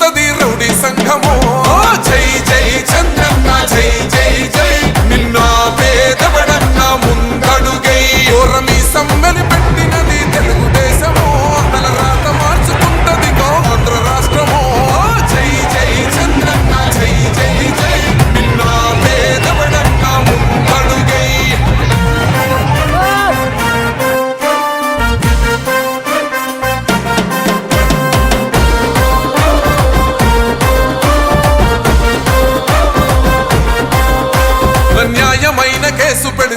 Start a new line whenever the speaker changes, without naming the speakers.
ఉరుకుతది rowdy సంఘము. జై జై చంద్ర